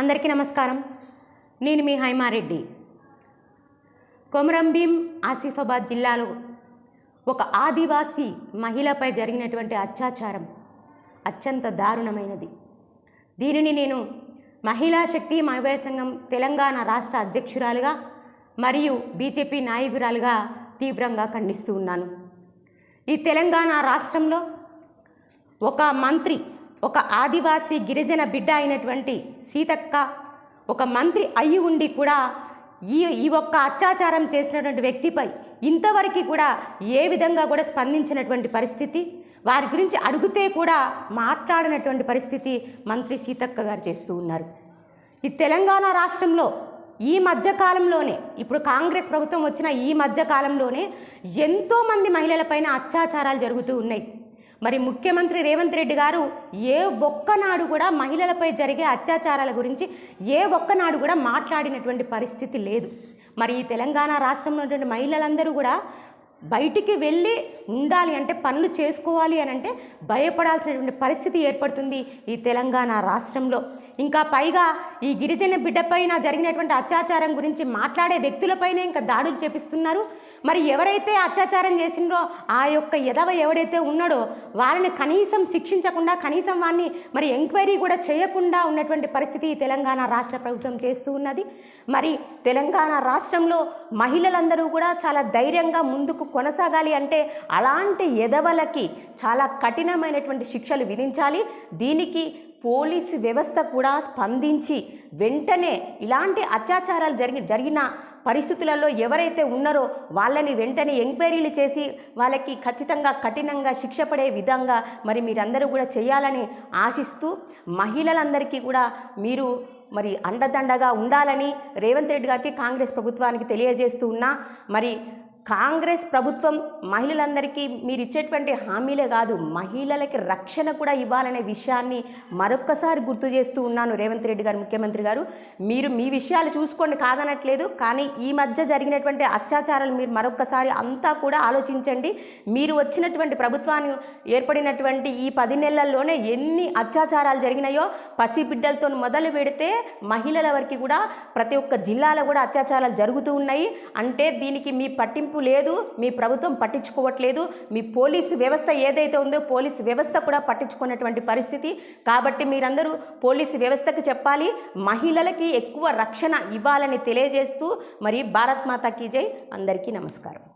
అందరికీ నమస్కారం. నేను మీ హైమారెడ్డి. కొమరంభీం ఆసిఫాబాద్ జిల్లాలో ఒక ఆదివాసీ మహిళపై జరిగినటువంటి అత్యాచారం అత్యంత దారుణమైనది. దీనిని నేను మహిళా శక్తి మహిళా సంఘం తెలంగాణ రాష్ట్ర అధ్యక్షురాలుగా మరియు బీజేపీ నాయకురాలుగా తీవ్రంగా ఖండిస్తూ ఉన్నాను. ఈ తెలంగాణ రాష్ట్రంలో ఒక మంత్రి ఒక ఆదివాసీ గిరిజన బిడ్డ అయినటువంటి సీతక్క ఒక మంత్రి అయి ఉండి కూడా ఈ ఈ ఒక్క అత్యాచారం చేసినటువంటి వ్యక్తిపై ఇంతవరకు కూడా ఏ విధంగా కూడా స్పందించినటువంటి పరిస్థితి? వారి గురించి అడిగితే కూడా మాట్లాడినటువంటి పరిస్థితి మంత్రి సీతక్క గారు చేస్తూ ఉన్నారు. ఈ తెలంగాణ రాష్ట్రంలో ఈ మధ్యకాలంలోనే ఇప్పుడు కాంగ్రెస్ ప్రభుత్వం వచ్చిన ఈ మధ్యకాలంలోనే ఎంతోమంది మహిళలపైన అత్యాచారాలు జరుగుతూ ఉన్నాయి. మరి ముఖ్యమంత్రి రేవంత్ రెడ్డి గారు ఏ ఒక్కనాడు కూడా మహిళలపై జరిగే అత్యాచారాల గురించి ఏ ఒక్కనాడు కూడా మాట్లాడినటువంటి పరిస్థితి లేదు. మరి ఈ తెలంగాణ రాష్ట్రంలో ఉన్నటువంటి మహిళలందరూ కూడా బయటికి వెళ్ళి ఉండాలి అంటే పనులు చేసుకోవాలి అని అంటే భయపడాల్సినటువంటి పరిస్థితి ఏర్పడుతుంది ఈ తెలంగాణ రాష్ట్రంలో. ఇంకా పైగా ఈ గిరిజన బిడ్డపైన జరిగినటువంటి అత్యాచారం గురించి మాట్లాడే వ్యక్తులపైనే ఇంకా దాడులు చేపిస్తున్నారు. మరి ఎవరైతే అత్యాచారం చేసిండ్రో ఆ యొక్క ఎదవ ఎవడైతే ఉన్నాడో వాళ్ళని కనీసం శిక్షించకుండా కనీసం వాడిని మరి ఎంక్వైరీ కూడా చేయకుండా ఉన్నటువంటి పరిస్థితి ఈ తెలంగాణ రాష్ట్ర ప్రభుత్వం చేస్తూ ఉన్నది. మరి తెలంగాణ రాష్ట్రంలో మహిళలందరూ కూడా చాలా ధైర్యంగా ముందుకు కొనసాగాలి అంటే అలాంటి ఎదవలకి చాలా కఠినమైనటువంటి శిక్షలు విధించాలి. దీనికి పోలీసు వ్యవస్థ కూడా స్పందించి వెంటనే ఇలాంటి అత్యాచారాలు జరిగి జరిగిన పరిస్థితులలో ఎవరైతే ఉన్నారో వాళ్ళని వెంటనే ఎంక్వైరీలు చేసి వాళ్ళకి ఖచ్చితంగా కఠినంగా శిక్ష పడే విధంగా మరి మీరందరూ కూడా చేయాలని ఆశిస్తూ మహిళలందరికీ కూడా మీరు మరి అండదండగా ఉండాలని రేవంత్ రెడ్డి గారికి కాంగ్రెస్ ప్రభుత్వానికి తెలియజేస్తూ ఉన్నా. మరి కాంగ్రెస్ ప్రభుత్వం మహిళలందరికీ మీరు ఇచ్చేటువంటి హామీలే కాదు మహిళలకి రక్షణ కూడా ఇవ్వాలనే విషయాన్ని మరొక్కసారి గుర్తు చేస్తూ ఉన్నాను రేవంత్ రెడ్డి గారు ముఖ్యమంత్రి గారు. మీరు మీ విషయాలు చూసుకోండి కాదనట్లేదు కానీ ఈ మధ్య జరిగినటువంటి అత్యాచారాలు మీరు మరొక్కసారి అంతా కూడా ఆలోచించండి. మీరు వచ్చినటువంటి ప్రభుత్వాన్ని ఏర్పడినటువంటి ఈ పది నెలల్లోనే ఎన్ని అత్యాచారాలు జరిగినాయో పసిబిడ్డలతో మొదలు పెడితే మహిళల వరకు కూడా ప్రతి ఒక్క జిల్లాలో కూడా అత్యాచారాలు జరుగుతూ ఉన్నాయి. అంటే దీనికి మీ పట్టింపు లేదు మీ ప్రభుత్వం పట్టించుకోవట్లేదు మీ పోలీసు వ్యవస్థ ఏదైతే ఉందో పోలీసు వ్యవస్థ కూడా పట్టించుకున్నటువంటి పరిస్థితి. కాబట్టి మీరందరూ పోలీసు వ్యవస్థకు చెప్పాలి మహిళలకి ఎక్కువ రక్షణ ఇవ్వాలని తెలియజేస్తూ మరి భారత్ మాతా జై. అందరికీ నమస్కారం.